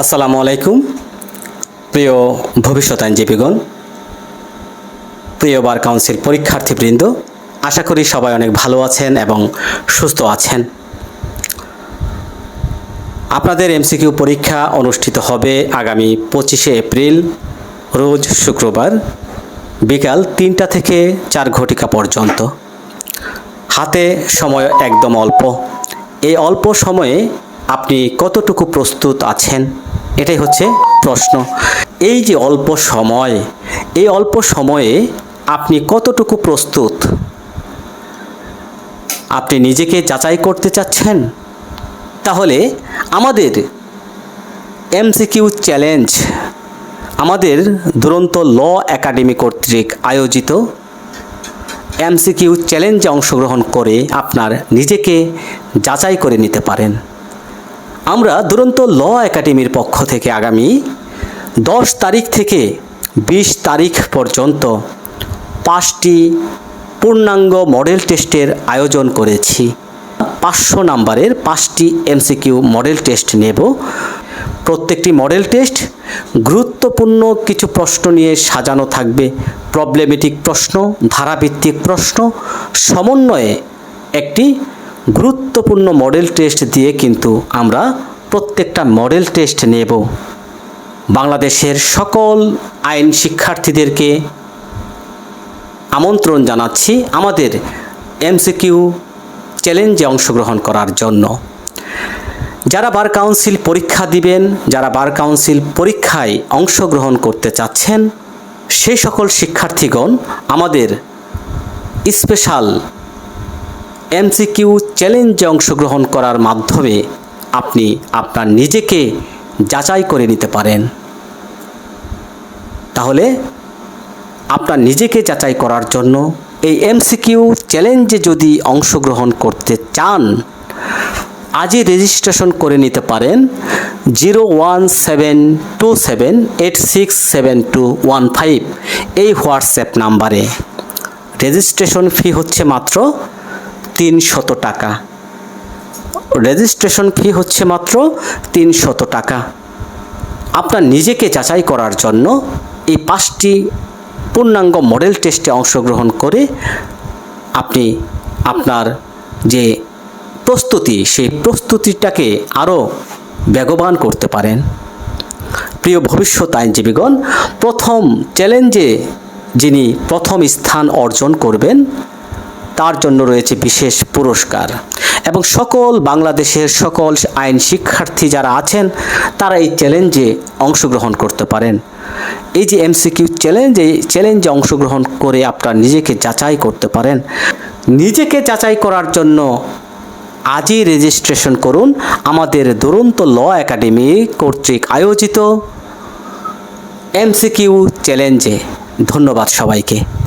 আসসালামু আলাইকুম। প্রিয় ভবিষ্যৎ আইনজীবীগণ, প্রিয় বার কাউন্সিল পরীক্ষার্থীবৃন্দ, আশা করি সবাই অনেক ভালো আছেন এবং সুস্থ আছেন। আপনাদের এমসিকিউ পরীক্ষা অনুষ্ঠিত হবে আগামী পঁচিশে এপ্রিল, রোজ শুক্রবার, বিকাল তিনটা থেকে চার ঘটিকা পর্যন্ত। হাতে সময় একদম অল্প। এই অল্প সময়ে আপনি কতটুকু প্রস্তুত আছেন? এটাই হচ্ছে প্রশ্ন। এই যে অল্প সময়, এই অল্প সময়ে আপনি কতটুকু প্রস্তুত? আপনি নিজেকে যাচাই করতে চাচ্ছেন? তাহলে আমাদের এমসিকিউ চ্যালেঞ্জ, আমাদের দুরন্ত ল একাডেমি কর্তৃক আয়োজিত এমসিকিউ চ্যালেঞ্জে অংশগ্রহণ করে আপনার নিজেকে যাচাই করে নিতে পারেন। আমরা দুরন্ত ল একাডেমির পক্ষ থেকে আগামী দশ তারিখ থেকে বিশ তারিখ পর্যন্ত পাঁচটি পূর্ণাঙ্গ মডেল টেস্টের আয়োজন করেছি। পাঁচশো নাম্বারের পাঁচটি এমসিকিউ মডেল টেস্ট নেব। প্রত্যেকটি মডেল টেস্ট গুরুত্বপূর্ণ কিছু প্রশ্ন নিয়ে সাজানো থাকবে। প্রবলেমেটিক প্রশ্ন, ধারাভিত্তিক প্রশ্ন, সমন্বয়ে একটি গুরুত্বপূর্ণ মডেল টেস্ট দিয়ে কিন্তু আমরা প্রত্যেকটা মডেল টেস্ট নেব। বাংলাদেশের সকল আইন শিক্ষার্থীদেরকে আমন্ত্রণ জানাচ্ছি আমাদের এমসিকিউ চ্যালেঞ্জে অংশগ্রহণ করার জন্য। যারা বার কাউন্সিল পরীক্ষা দিবেন, যারা বার কাউন্সিল পরীক্ষায় অংশগ্রহণ করতে চাচ্ছেন সেই সকল শিক্ষার্থীগণ আমাদের স্পেশাল এমসিকিউ চ্যালেঞ্জে অংশগ্রহণ করার মাধ্যমে আপনি আপনার নিজেকে যাচাই করে নিতে পারেন। তাহলে আপনার নিজেকে যাচাই করার জন্য এই এমসিকিউ চ্যালেঞ্জে যদি অংশগ্রহণ করতে চান, আজই রেজিস্ট্রেশন করে নিতে পারেন zero one seven two seven eight six seven two one five এই হোয়াটসঅ্যাপ নাম্বারে। রেজিস্ট্রেশন ফি হচ্ছে মাত্র তিনশত টাকা। রেজিস্ট্রেশন ফি হচ্ছে মাত্র তিনশত টাকা। আপনার নিজেকে যাচাই করার জন্য এই পাঁচটি পূর্ণাঙ্গ মডেল টেস্টে অংশগ্রহণ করে আপনি আপনার যে প্রস্তুতি, সেই প্রস্তুতিটাকে আরও বেগবান করতে পারেন। প্রিয় ভবিষ্যৎ আইনজীবীগণ, প্রথম চ্যালেঞ্জে যিনি প্রথম স্থান অর্জন করবেন তার জন্য রয়েছে বিশেষ পুরস্কার। এবং সকল বাংলাদেশের সকল আইন শিক্ষার্থী যারা আছেন, তারা এই চ্যালেঞ্জে অংশগ্রহণ করতে পারেন। এই যে এমসিকিউ চ্যালেঞ্জ এই চ্যালেঞ্জে অংশগ্রহণ করে আপনার নিজেকে যাচাই করতে পারেন। নিজেকে যাচাই করার জন্য আজই রেজিস্ট্রেশন করুন। আমাদের দুরন্ত ল একাডেমি কর্তৃক আয়োজিত এমসিকিউ চ্যালেঞ্জে ধন্যবাদ সবাইকে।